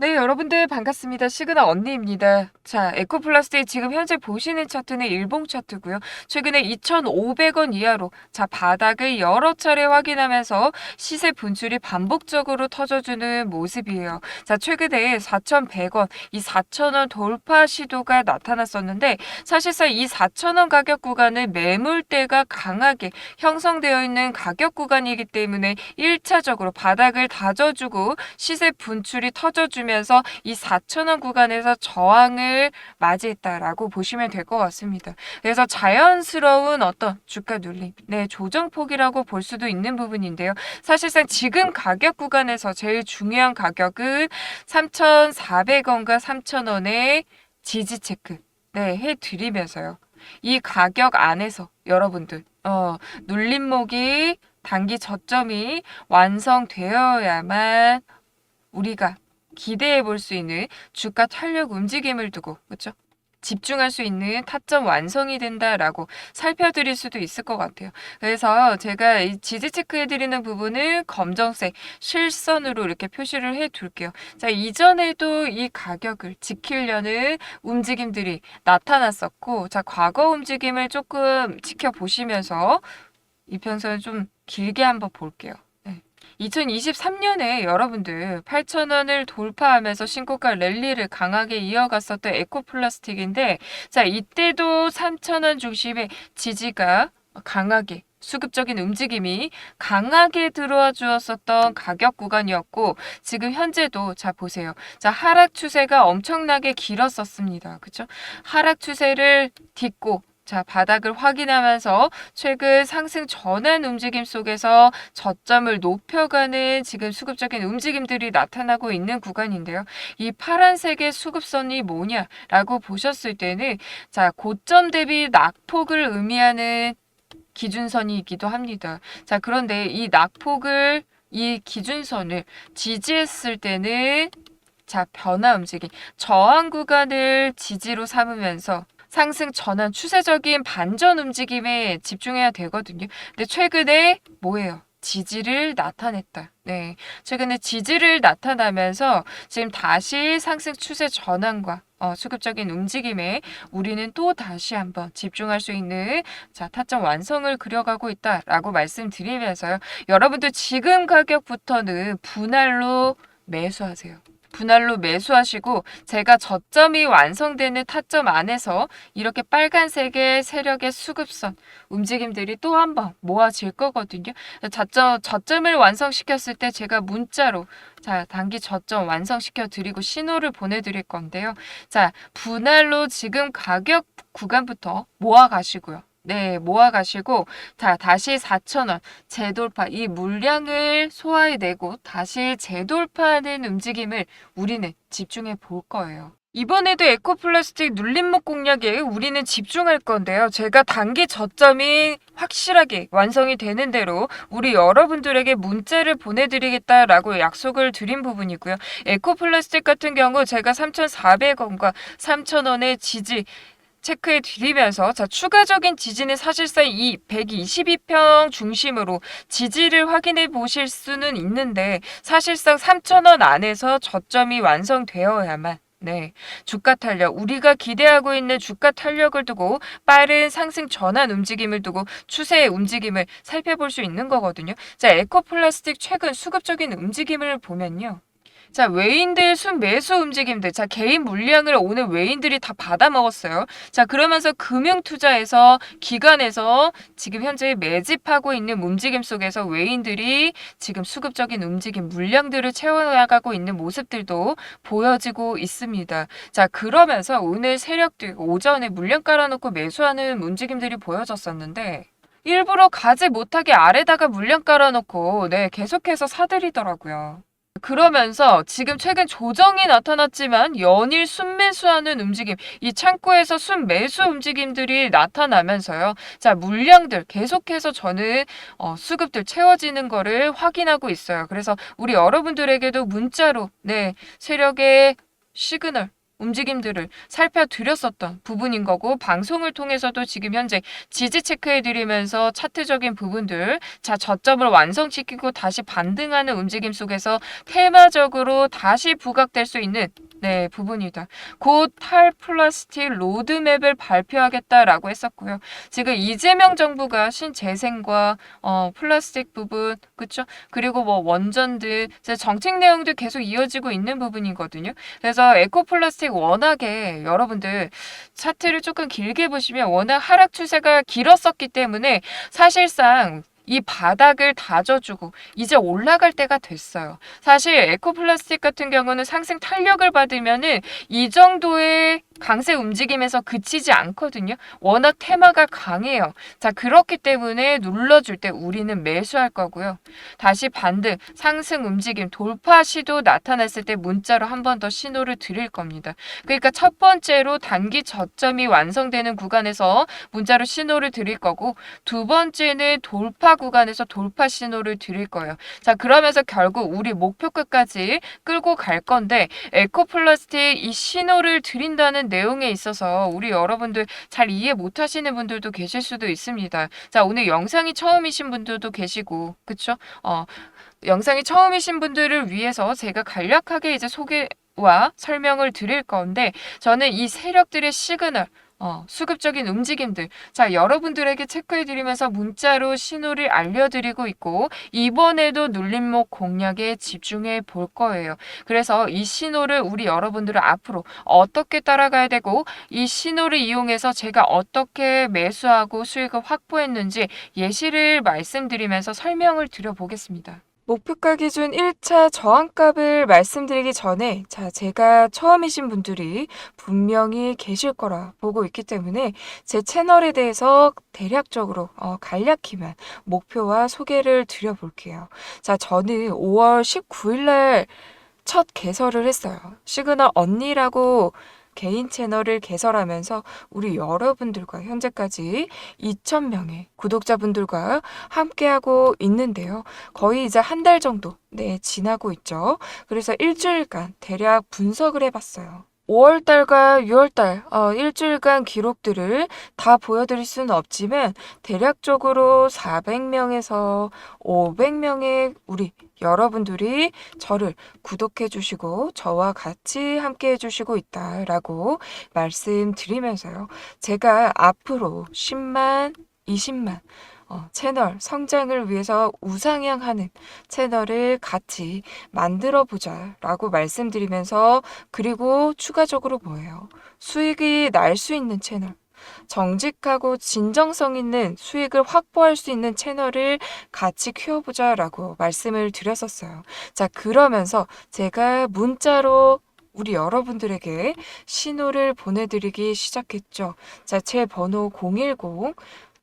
네, 여러분들 반갑습니다. 시그널 언니입니다. 자, 에코플라스틱 지금 현재 보시는 차트는 일봉 차트고요. 최근에 2,500원 이하로 자, 바닥을 여러 차례 확인하면서 시세 분출이 반복적으로 터져주는 모습이에요. 자, 최근에 4,100원, 이 4,000원 돌파 시도가 나타났었는데 사실상 이 4,000원 가격 구간은 매물대가 강하게 형성되어 있는 가격 구간이기 때문에 1차적으로 바닥을 다져주고 시세 분출이 터져주면 서 이 4,000원 구간에서 저항을 맞이했다라고 보시면 될 것 같습니다. 그래서 자연스러운 어떤 주가 눌림, 네, 조정폭이라고 볼 수도 있는 부분인데요. 사실상 지금 가격 구간에서 제일 중요한 가격은 3,400원과 3,000원의 지지 체크, 네, 해드리면서요. 이 가격 안에서 여러분들, 어, 눌림목이 단기 저점이 완성되어야만 우리가 기대해 볼 수 있는 주가 탄력 움직임을 두고 그렇죠? 집중할 수 있는 타점 완성이 된다라고 살펴드릴 수도 있을 것 같아요. 그래서 제가 이 지지 체크해 드리는 부분은 검정색 실선으로 이렇게 표시를 해 둘게요. 자, 이전에도 이 가격을 지키려는 움직임들이 나타났었고, 자, 과거 움직임을 조금 지켜보시면서 이평선을 좀 길게 한번 볼게요. 2023년에 여러분들 8,000원을 돌파하면서 신고가 랠리를 강하게 이어갔었던 에코플라스틱인데 자 이때도 3,000원 중심의 지지가 강하게 수급적인 움직임이 강하게 들어와 주었었던 가격 구간이었고 지금 현재도 자 보세요. 자 하락 추세가 엄청나게 길었었습니다. 그렇죠? 하락 추세를 딛고 자, 바닥을 확인하면서 최근 상승 전환 움직임 속에서 저점을 높여가는 지금 수급적인 움직임들이 나타나고 있는 구간인데요. 이 파란색의 수급선이 뭐냐라고 보셨을 때는 자, 고점 대비 낙폭을 의미하는 기준선이기도 합니다. 자, 그런데 이 낙폭을 이 기준선을 지지했을 때는 자, 변화 움직임, 저항 구간을 지지로 삼으면서 상승 전환 추세적인 반전 움직임에 집중해야 되거든요. 근데 최근에 뭐예요? 지지를 나타냈다. 네. 최근에 지지를 나타나면서 지금 다시 상승 추세 전환과 어, 수급적인 움직임에 우리는 또 다시 한번 집중할 수 있는 자, 타점 완성을 그려가고 있다라고 말씀드리면서요. 여러분들 지금 가격부터는 분할로 매수하세요. 분할로 매수하시고 제가 저점이 완성되는 타점 안에서 이렇게 빨간색의 세력의 수급선 움직임들이 또 한 번 모아질 거거든요. 저점, 저점을 완성시켰을 때 제가 문자로 자, 단기 저점 완성시켜 드리고 신호를 보내드릴 건데요. 자, 분할로 지금 가격 구간부터 모아 가시고요. 네, 모아 가시고 자, 다시 4,000원 재돌파 이 물량을 소화해내고 다시 재돌파하는 움직임을 우리는 집중해 볼 거예요. 이번에도 에코플라스틱 눌림목 공략에 우리는 집중할 건데요. 제가 단기 저점이 확실하게 완성이 되는 대로 우리 여러분들에게 문자를 보내드리겠다라고 약속을 드린 부분이고요. 에코플라스틱 같은 경우 제가 3,400원과 3,000원의 지지 체크해 드리면서 자 추가적인 지지는 사실상 이 122평 중심으로 지지를 확인해 보실 수는 있는데 사실상 3,000원 안에서 저점이 완성되어야만 네. 주가 탄력. 우리가 기대하고 있는 주가 탄력을 두고 빠른 상승 전환 움직임을 두고 추세의 움직임을 살펴볼 수 있는 거거든요. 자, 에코플라스틱 최근 수급적인 움직임을 보면요. 자, 외인들 순 매수 움직임들. 자, 개인 물량을 오늘 외인들이 다 받아 먹었어요. 자, 그러면서 금융 투자에서 기관에서 지금 현재 매집하고 있는 움직임 속에서 외인들이 지금 수급적인 움직임, 물량들을 채워나가고 있는 모습들도 보여지고 있습니다. 자, 그러면서 오늘 세력들 오전에 물량 깔아놓고 매수하는 움직임들이 보여졌었는데 일부러 가지 못하게 아래다가 물량 깔아놓고 네, 계속해서 사들이더라고요. 그러면서 지금 최근 조정이 나타났지만 연일 순매수하는 움직임, 이 창고에서 순매수 움직임들이 나타나면서요. 자, 물량들 계속해서 저는 어, 수급들 채워지는 거를 확인하고 있어요. 그래서 우리 여러분들에게도 문자로 네, 세력의 시그널 움직임들을 살펴드렸었던 부분인 거고 방송을 통해서도 지금 현재 지지 체크해드리면서 차트적인 부분들 자 저점을 완성시키고 다시 반등하는 움직임 속에서 테마적으로 다시 부각될 수 있는 네 부분이다. 곧 탈플라스틱 로드맵을 발표하겠다라고 했었고요. 지금 이재명 정부가 신재생과 어, 플라스틱 부분 그쵸? 그리고 뭐 원전들 정책 내용도 계속 이어지고 있는 부분이거든요. 그래서 에코플라스틱 워낙에 여러분들 차트를 조금 길게 보시면 워낙 하락 추세가 길었었기 때문에 사실상 이 바닥을 다져주고 이제 올라갈 때가 됐어요. 사실 에코플라스틱 같은 경우는 상승 탄력을 받으면은 이 정도의 강세 움직임에서 그치지 않거든요. 워낙 테마가 강해요. 자, 그렇기 때문에 눌러줄 때 우리는 매수할 거고요. 다시 반등, 상승 움직임, 돌파 시도 나타났을 때 문자로 한 번 더 신호를 드릴 겁니다. 그러니까 첫 번째로 단기 저점이 완성되는 구간에서 문자로 신호를 드릴 거고 두 번째는 돌파 구간에서 돌파 신호를 드릴 거예요. 자, 그러면서 결국 우리 목표 끝까지 끌고 갈 건데 에코플라스틱 이 신호를 드린다는 내용에 있어서 우리 여러분들 잘 이해 못 하시는 분들도 계실 수도 있습니다. 자, 오늘 영상이 처음이신 분들도 계시고, 그쵸? 어, 영상이 처음이신 분들을 위해서 제가 간략하게 이제 소개 와 설명을 드릴 건데, 저는 이 세력들의 시그널, 어, 수급적인 움직임들. 자, 여러분들에게 체크해드리면서 문자로 신호를 알려드리고 있고, 이번에도 눌림목 공략에 집중해 볼 거예요. 그래서 이 신호를 우리 여러분들은 앞으로 어떻게 따라가야 되고, 이 신호를 이용해서 제가 어떻게 매수하고 수익을 확보했는지 예시를 말씀드리면서 설명을 드려보겠습니다. 목표가 기준 1차 저항값을 말씀드리기 전에 자, 제가 처음이신 분들이 분명히 계실 거라 보고 있기 때문에 제 채널에 대해서 대략적으로 어, 간략히만 목표와 소개를 드려볼게요. 자, 저는 5월 19일 날 첫 개설을 했어요. 시그널 언니라고 개인 채널을 개설하면서 우리 여러분들과 현재까지 2,000명의 구독자분들과 함께하고 있는데요. 거의 이제 한 달 정도, 네, 지나고 있죠. 그래서 일주일간 대략 분석을 해봤어요. 5월달과 6월달, 어, 일주일간 기록들을 다 보여드릴 수는 없지만, 대략적으로 400명에서 500명의 우리 여러분들이 저를 구독해 주시고 저와 같이 함께 해 주시고 있다라고 말씀드리면서요. 제가 앞으로 10만, 20만 어, 채널 성장을 위해서 우상향하는 채널을 같이 만들어 보자 라고 말씀드리면서 그리고 추가적으로 뭐예요? 수익이 날 수 있는 채널. 정직하고 진정성 있는 수익을 확보할 수 있는 채널을 같이 키워보자라고 말씀을 드렸었어요. 자, 그러면서 제가 문자로 우리 여러분들에게 신호를 보내드리기 시작했죠. 자, 제 번호 010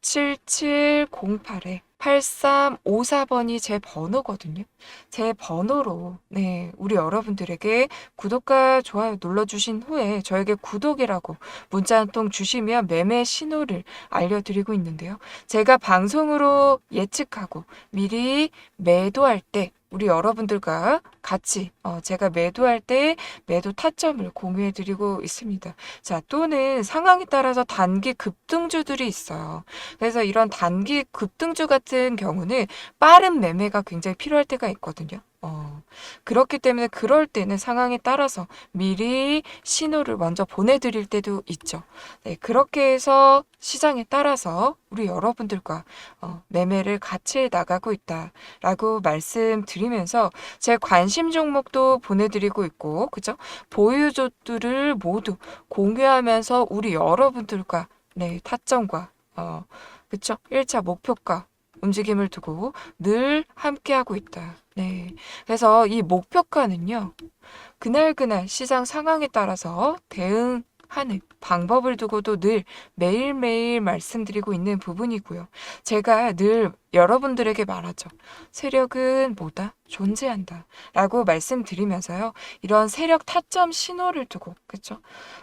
7708에 8354번이 제 번호거든요. 제 번호로, 네, 우리 여러분들에게 구독과 좋아요 눌러주신 후에 저에게 구독이라고 문자 한 통 주시면 매매 신호를 알려드리고 있는데요. 제가 방송으로 예측하고 미리 매도할 때 우리 여러분들과 같이 어, 제가 매도할 때 매도 타점을 공유해 드리고 있습니다. 자, 또는 상황에 따라서 단기 급등주들이 있어요. 그래서 이런 단기 급등주 같은 경우는 빠른 매매가 굉장히 필요할 때가 있거든요. 어, 그렇기 때문에 그럴 때는 상황에 따라서 미리 신호를 먼저 보내드릴 때도 있죠. 네, 그렇게 해서 시장에 따라서 우리 여러분들과 어, 매매를 같이 나가고 있다라고 말씀드리면서 제 관심 종목도 보내드리고 있고, 그죠? 보유조들을 모두 공유하면서 우리 여러분들과 네, 타점과 어, 그쵸? 1차 목표가 움직임을 두고 늘 함께하고 있다. 네. 그래서 이 목표가는요, 그날그날 시장 상황에 따라서 대응 하는 방법을 두고도 늘 매일매일 말씀드리고 있는 부분이고요. 제가 늘 여러분들에게 말하죠. 세력은 뭐다? 존재한다. 라고 말씀드리면서요. 이런 세력 타점 신호를 두고, 그쵸?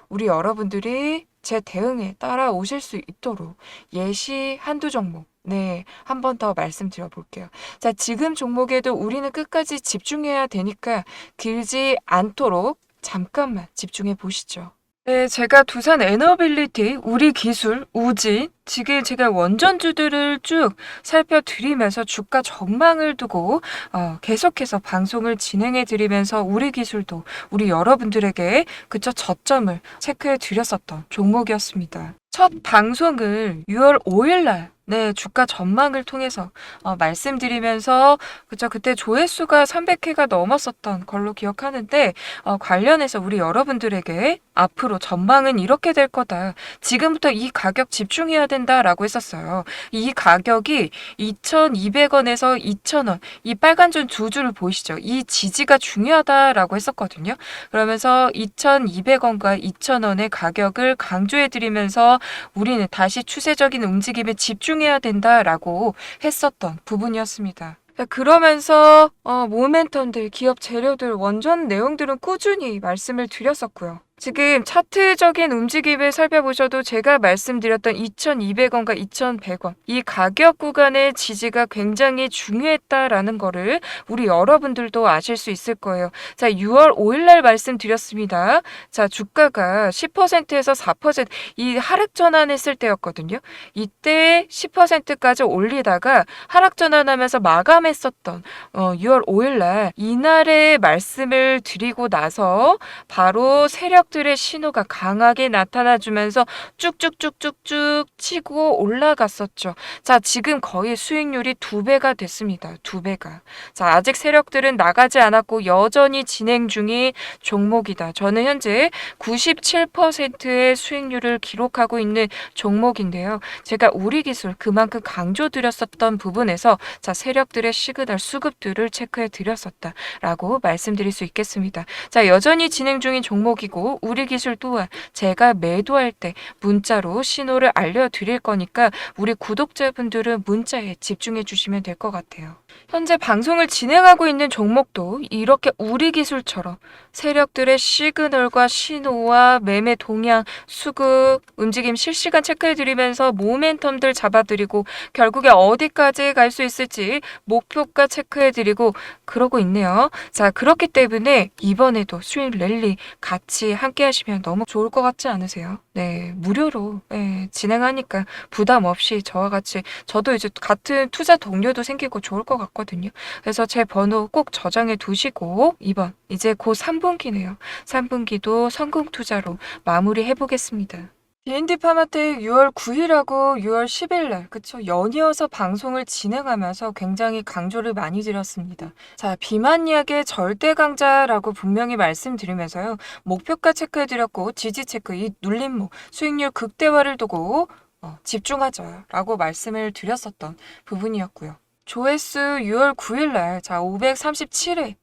우리 여러분들이 제 대응에 따라오실 수 있도록 예시 한두 종목, 네, 한 번 더 말씀드려 볼게요. 자, 지금 종목에도 우리는 끝까지 집중해야 되니까 길지 않도록 잠깐만 집중해 보시죠. 네, 제가 두산 에너빌리티, 우리 기술, 우진, 지금 제가 원전주들을 쭉 살펴드리면서 주가 전망을 두고 어, 계속해서 방송을 진행해 드리면서 우리 기술도 우리 여러분들에게 그저 저점을 체크해 드렸었던 종목이었습니다. 첫 방송을 6월 5일 날 네, 주가 전망을 통해서 어, 말씀드리면서 그쵸 그때 조회수가 300회가 넘었었던 걸로 기억하는데 어, 관련해서 우리 여러분들에게 앞으로 전망은 이렇게 될 거다. 지금부터 이 가격 집중해야 된다라고 했었어요. 이 가격이 2,200원에서 2,000원 이 빨간 줄 두 줄을 보이시죠? 이 지지가 중요하다라고 했었거든요. 그러면서 2,200원과 2,000원의 가격을 강조해 드리면서 우리는 다시 추세적인 움직임에 집중 해야 된다라고 했었던 부분이었습니다. 자, 그러면서 어, 모멘텀들, 기업 재료들, 원전 내용들은 꾸준히 말씀을 드렸었고요. 지금 차트적인 움직임을 살펴보셔도 제가 말씀드렸던 2,200원과 2,100원 이 가격 구간의 지지가 굉장히 중요했다라는 거를 우리 여러분들도 아실 수 있을 거예요. 자, 6월 5일 날 말씀드렸습니다. 자, 주가가 10%에서 4%이 하락 전환했을 때였거든요. 이때 10%까지 올리다가 하락 전환하면서 마감했었던 어, 6월 5일 날 이날의 말씀을 드리고 나서 바로 세력 들의 신호가 강하게 나타나주면서 쭉쭉쭉쭉쭉 치고 올라갔었죠. 자, 지금 거의 수익률이 두 배가 됐습니다. 두 배가. 자, 아직 세력들은 나가지 않았고 여전히 진행 중인 종목이다. 저는 현재 97%의 수익률을 기록하고 있는 종목인데요. 제가 우리 기술 그만큼 강조드렸었던 부분에서 자, 세력들의 시그널 수급들을 체크해 드렸었다라고 말씀드릴 수 있겠습니다. 자, 여전히 진행 중인 종목이고 우리 기술 또한 제가 매도할 때 문자로 신호를 알려드릴 거니까 우리 구독자분들은 문자에 집중해 주시면 될 것 같아요. 현재 방송을 진행하고 있는 종목도 이렇게 우리 기술처럼 세력들의 시그널과 신호와 매매 동향, 수급, 움직임 실시간 체크해드리면서 모멘텀들 잡아드리고 결국에 어디까지 갈 수 있을지 목표가 체크해드리고 그러고 있네요. 자, 그렇기 때문에 이번에도 수익 랠리 같이 함께 하시면 너무 좋을 것 같지 않으세요? 네, 무료로 예, 진행하니까 부담 없이 저와 같이 저도 이제 같은 투자 동료도 생기고 좋을 것 같 거든요. 그래서 제 번호 꼭 저장해 두시고 이번 이제 곧 3분기네요. 3분기도 성공 투자로 마무리해 보겠습니다. D&D 파마텍 6월 9일하고 6월 10일 날, 그쵸? 연이어서 방송을 진행하면서 굉장히 강조를 많이 드렸습니다. 자, 비만 약의 절대 강자라고 분명히 말씀드리면서요. 목표가 체크해드렸고, 지지 체크, 이 눌림목, 수익률 극대화를 두고 어, 집중하자라고 말씀을 드렸었던 부분이었고요. 조회수 6월 9일 날, 자, 537회.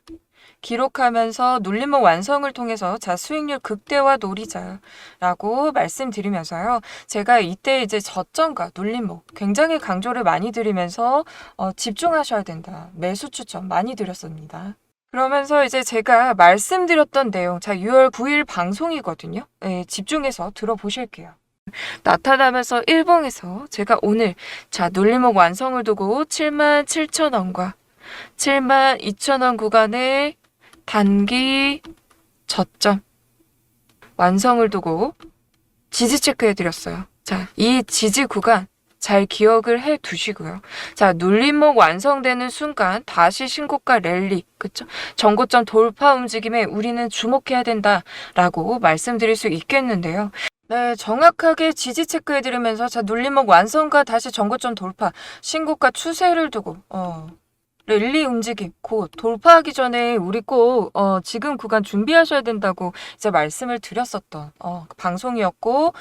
기록하면서 눌림목 완성을 통해서 자 수익률 극대화 노리자라고 말씀드리면서요. 제가 이때 이제 저점과 눌림목 굉장히 강조를 많이 드리면서 어, 집중하셔야 된다. 매수 추천 많이 드렸습니다. 그러면서 이제 제가 말씀드렸던 내용, 자 6월 9일 방송이거든요. 네, 집중해서 들어보실게요. 나타나면서 일봉에서 제가 오늘 자 눌림목 완성을 두고 7만 7천 원과 7만 2천 원 구간에 단기 저점 완성을 두고 지지 체크해 드렸어요. 자, 이 지지 구간 잘 기억을 해 두시고요. 자, 눌림목 완성되는 순간 다시 신고가 랠리, 그쵸? 전고점 돌파 움직임에 우리는 주목해야 된다라고 말씀드릴 수 있겠는데요. 네, 정확하게 지지 체크해 드리면서 자, 눌림목 완성과 다시 전고점 돌파, 신고가 추세를 두고 어, 랠리 움직임 곧 돌파하기 전에 우리 꼭 어, 지금 구간 준비하셔야 된다고 이제 말씀을 드렸었던 어, 방송이었고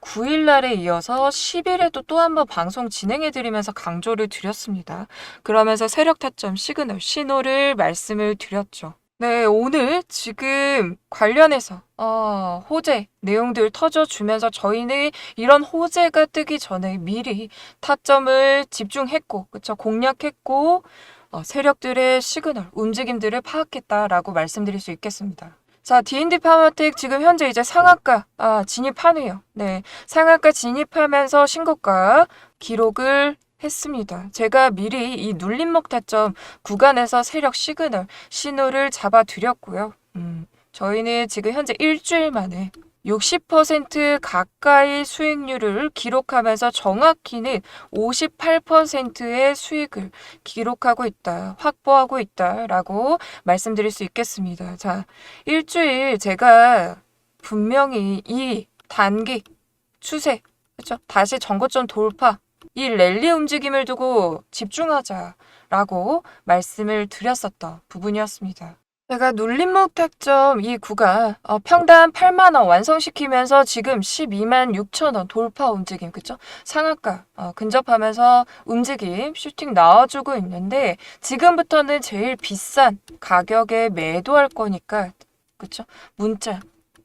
9일 날에 이어서 10일에도 또 한번 방송 진행해 드리면서 강조를 드렸습니다. 그러면서 세력 타점 시그널 신호를 말씀을 드렸죠. 네, 오늘 지금 관련해서 어, 호재 내용들 터져주면서 저희는 이런 호재가 뜨기 전에 미리 타점을 집중했고, 그쵸, 공략했고, 어, 세력들의 시그널, 움직임들을 파악했다라고 말씀드릴 수 있겠습니다. 자, D&D 파마텍 지금 현재 이제 상한가 아, 진입하네요. 네, 상한가 진입하면서 신고가 기록을 했습니다. 제가 미리 이 눌림목 타점 구간에서 세력 시그널 신호를 잡아 드렸고요. 음, 저희는 지금 현재 일주일 만에 60% 가까이 수익률을 기록하면서 정확히는 58%의 수익을 기록하고 있다, 확보하고 있다라고 말씀드릴 수 있겠습니다. 자, 일주일 제가 분명히 이 단기 추세, 그렇죠? 다시 전고점 돌파, 이 랠리 움직임을 두고 집중하자라고 말씀을 드렸었던 부분이었습니다. 제가 눌림목 타점 이 구간 어, 평단 8만 원 완성시키면서 지금 12만 6천 원 돌파 움직임 그쵸? 상한가 어, 근접하면서 움직임 슈팅 나와주고 있는데 지금부터는 제일 비싼 가격에 매도할 거니까 그쵸? 문자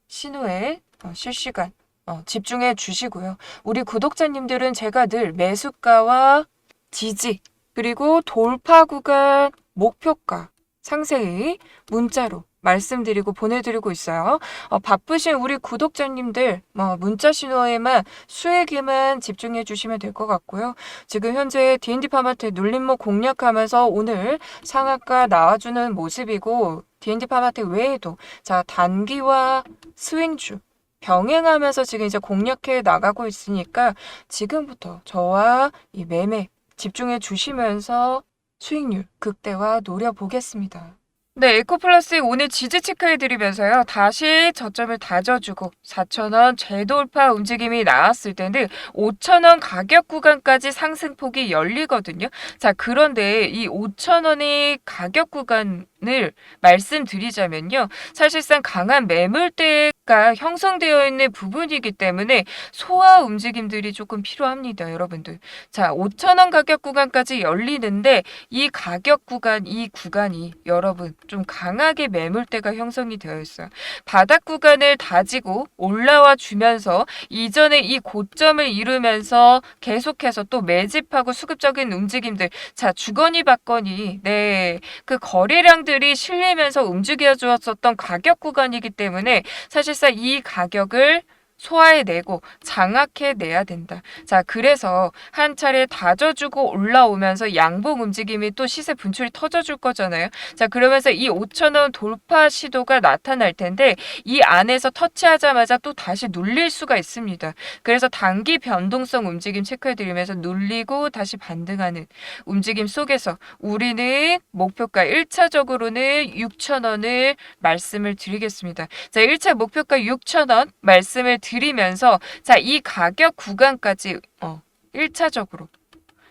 신호에 어, 실시간 어, 집중해 주시고요. 우리 구독자님들은 제가 늘 매수가와 지지 그리고 돌파 구간 목표가 상세히 문자로 말씀드리고 보내드리고 있어요. 어, 바쁘신 우리 구독자님들 뭐 문자 신호에만 수익에만 집중해 주시면 될 것 같고요. 지금 현재 D&D 파마트 눌림목 공략하면서 오늘 상한가 나와주는 모습이고 D&D 파마트 외에도 자 단기와 스윙주 병행하면서 지금 이제 공략해 나가고 있으니까 지금부터 저와 이 매매 집중해 주시면서 수익률 극대화 노려보겠습니다. 네, 에코플러스 오늘 지지 체크해드리면서요. 다시 저점을 다져주고 4,000원 재돌파 움직임이 나왔을 때는 5,000원 가격 구간까지 상승폭이 열리거든요. 자, 그런데 이 5,000원의 가격 구간을 말씀드리자면요. 사실상 강한 매물대 가 형성되어 있는 부분이기 때문에 소화 움직임들이 조금 필요합니다, 여러분들. 자, 5,000원 가격 구간까지 열리는데 이 가격 구간, 이 구간이 여러분 좀 강하게 매물대가 형성이 되어 있어요. 바닥 구간을 다지고 올라와 주면서 이전에 이 고점을 이루면서 계속해서 또 매집하고 수급적인 움직임들, 자, 주거니 받거니, 네, 그 거래량들이 실리면서 움직여 주었었던 가격 구간이기 때문에 사실 상 이 가격을 소화해내고 장악해내야 된다. 자, 그래서 한 차례 다져주고 올라오면서 양봉 움직임이 또 시세 분출이 터져줄 거잖아요. 자, 그러면서 이 5천원 돌파 시도가 나타날 텐데 이 안에서 터치하자마자 또 다시 눌릴 수가 있습니다. 그래서 단기 변동성 움직임 체크해드리면서 눌리고 다시 반등하는 움직임 속에서 우리는 목표가 1차적으로는 6천원을 말씀을 드리겠습니다. 자, 1차 목표가 6천원 말씀을 드리면서 자, 이 가격 구간까지 어, 1차적으로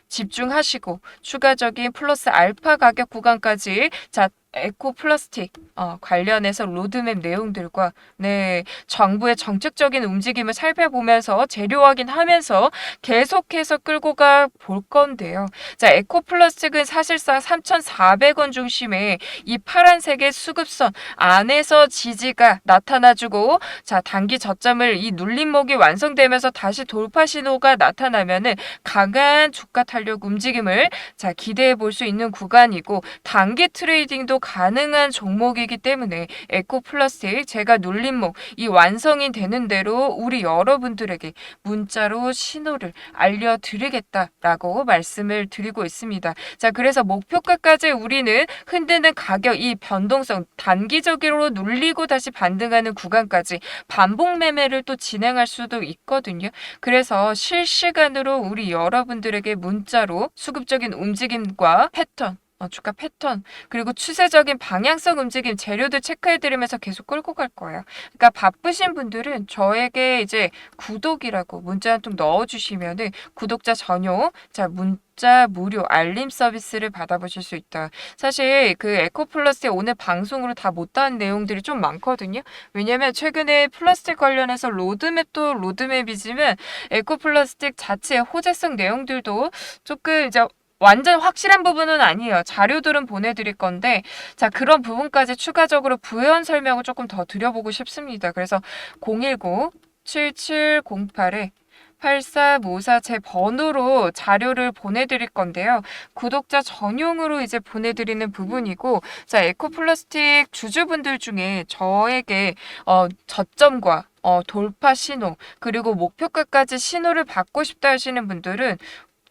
집중하시고 추가적인 플러스 알파 가격 구간까지 자 에코 플라스틱 어, 관련해서 로드맵 내용들과 네 정부의 정책적인 움직임을 살펴보면서 재료 확인하면서 계속해서 끌고 가 볼 건데요. 자 에코 플라스틱은 사실상 3,400원 중심의 이 파란색의 수급선 안에서 지지가 나타나주고 자 단기 저점을 이 눌림목이 완성되면서 다시 돌파 신호가 나타나면은 강한 주가 탄력 움직임을 자 기대해 볼 수 있는 구간이고 단기 트레이딩도 가능한 종목이기 때문에 에코 플라스틱 제가 눌림목 이 완성이 되는 대로 우리 여러분들에게 문자로 신호를 알려드리겠다라고 말씀을 드리고 있습니다. 자 그래서 목표가까지 우리는 흔드는 가격 이 변동성 단기적으로 눌리고 다시 반등하는 구간까지 반복 매매를 또 진행할 수도 있거든요. 그래서 실시간으로 우리 여러분들에게 문자로 수급적인 움직임과 패턴 어, 주가 패턴 그리고 추세적인 방향성 움직임 재료들 체크해드리면서 계속 끌고 갈 거예요. 그러니까 바쁘신 분들은 저에게 이제 구독이라고 문자 한 통 넣어주시면은 구독자 전용 자 문 자 무료 알림 서비스를 받아보실 수 있다. 사실 그 에코플러스의 오늘 방송으로 다 못다한 내용들이 좀 많거든요. 왜냐면 최근에 플라스틱 관련해서 로드맵도 로드맵이지만 에코플라스틱 자체의 호재성 내용들도 조금 이제 완전 확실한 부분은 아니에요. 자료들은 보내드릴 건데, 자, 그런 부분까지 추가적으로 부연 설명을 조금 더 드려보고 싶습니다. 그래서 010-7708에 8354 제 번호로 자료를 보내드릴 건데요. 구독자 전용으로 이제 보내드리는 부분이고, 자, 에코플라스틱 주주분들 중에 저에게 어, 저점과 어, 돌파 신호, 그리고 목표가까지 신호를 받고 싶다 하시는 분들은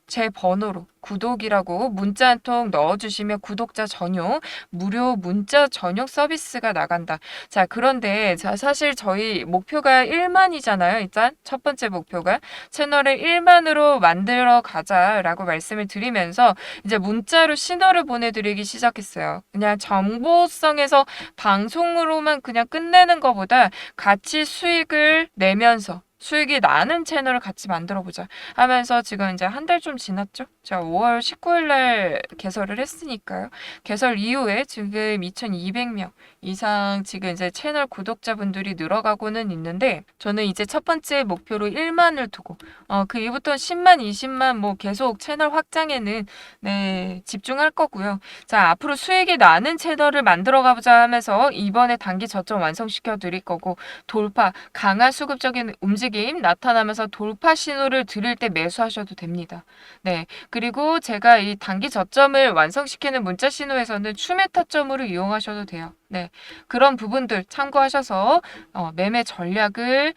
제 번호로 구독이라고 문자 한 통 넣어주시면 구독자 전용 무료 문자 전용 서비스가 나간다. 자, 그런데 자, 사실 저희 목표가 1만이잖아요. 일단 첫 번째 목표가 채널을 1만으로 만들어 가자라고 말씀을 드리면서 이제 문자로 신호를 보내드리기 시작했어요. 그냥 정보성에서 방송으로만 그냥 끝내는 것보다 같이 수익을 내면서 수익이 나는 채널을 같이 만들어 보자 하면서 지금 이제 한 달 좀 지났죠? 자, 5월 19일 날 개설을 했으니까요. 개설 이후에 지금 2,200명 이상 지금 이제 채널 구독자분들이 늘어가고는 있는데 저는 이제 첫 번째 목표로 1만을 두고 어, 그 이후부터 10만, 20만 뭐 계속 채널 확장에는 네, 집중할 거고요. 자, 앞으로 수익이 나는 채널을 만들어 가보자 하면서 이번에 단기 저점 완성시켜 드릴 거고 돌파, 강한 수급적인 움직임 나타나면서 돌파 신호를 드릴 때 매수하셔도 됩니다. 네. 그리고 제가 이 단기 저점을 완성시키는 문자 신호에서는 추매 타점으로 이용하셔도 돼요. 네. 그런 부분들 참고하셔서 어, 매매 전략을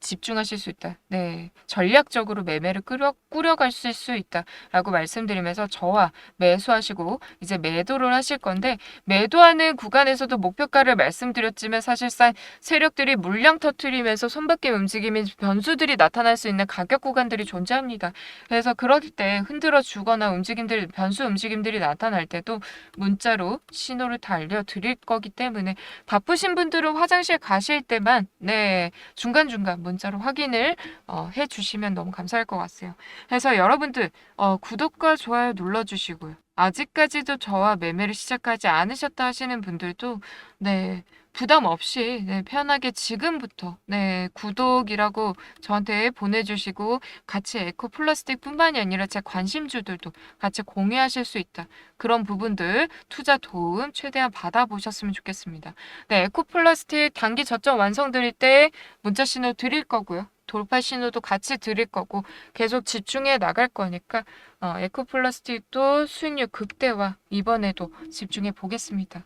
집중하실 수 있다. 네. 전략적으로 매매를 꾸려, 꾸려가실 수 있다 라고 말씀드리면서 저와 매수하시고 이제 매도를 하실 건데 매도하는 구간에서도 목표가를 말씀드렸지만 사실상 세력들이 물량 터트리면서 손바뀜 움직임이 변수들이 나타날 수 있는 가격 구간들이 존재합니다. 그래서 그럴 때 흔들어 주거나 움직임들 변수 움직임들이 나타날 때도 문자로 신호를 다 알려드릴 거기 때문에 바쁘신 분들은 화장실 가실 때만 네 중간중간 문자로 확인을 어, 해주시면 너무 감사할 것 같아요. 그래서 여러분들 어, 구독과 좋아요 눌러주시고요. 아직까지도 저와 매매를 시작하지 않으셨다 하시는 분들도 네 부담 없이 네, 편하게 지금부터 네 구독이라고 저한테 보내주시고 같이 에코 플라스틱뿐만이 아니라 제 관심주들도 같이 공유하실 수 있다. 그런 부분들 투자 도움 최대한 받아보셨으면 좋겠습니다. 네, 에코 플라스틱 단기 저점 완성 드릴 때 문자 신호 드릴 거고요. 돌파 신호도 같이 드릴 거고 계속 집중해 나갈 거니까 어, 에코 플라스틱도 수익률 극대화 이번에도 집중해 보겠습니다.